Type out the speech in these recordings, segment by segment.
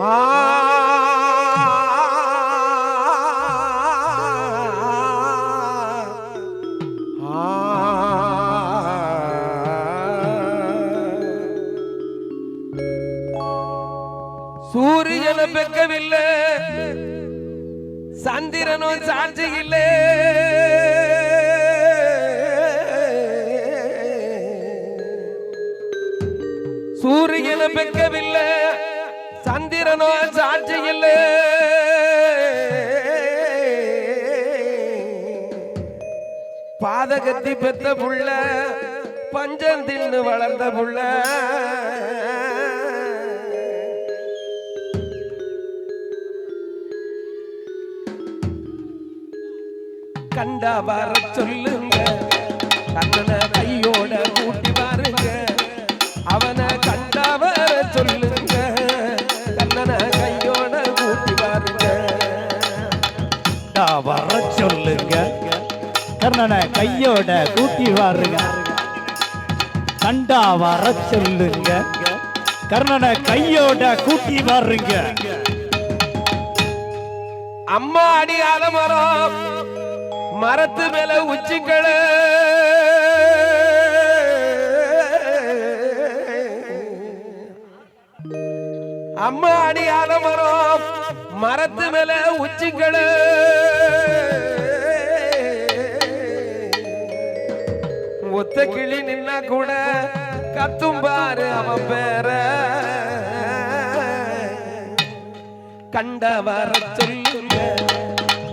சூரியன பெக்கவில்லை. சந்திரனோ சாட்சி இல்லை. சூரியன பெக்கவில்லை. சந்திரனோ சாட்சி இல்லை. பாதகத்தி பெத்த புள்ள பஞ்சம் தின்னு வளர்ந்த புள்ள. கண்டா வர சொல்லுங்க கண்ணனை கேட்டா வர சொல்லுங்க. கர்ணனை கையோட கூட்டி வாருங்க. கண்டா வர சொல்லுங்க. கர்ணனை கையோட கூட்டி வாருங்க. அம்மா அடி ஆலமரம் மரத்து மேல உச்சிக்கள அம்மா அடி ஆலமரம் மரத்து மேல உச்சிக்கள ஒத்த கிளி நின்னா கூட கத்தும் பாரு அவன் பேர. கண்ட வர சொல்லுங்க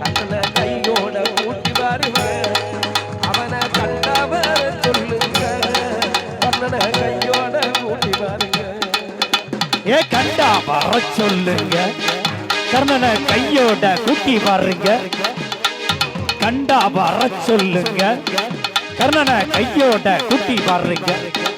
கண்ணனை கையோட ஊட்டி பாருங்க. அவனை கண்ட வர சொல்லுங்க கண்ணனை கையோட ஊட்டி பாருங்க. ஏ கண்டா வர சொல்லுங்க கர்ணனை கையோட கூட்டி பாருங்க. கண்டா வர சொல்லுங்க கர்ணனை கையோட்ட கூட்டி பாடுறீங்க.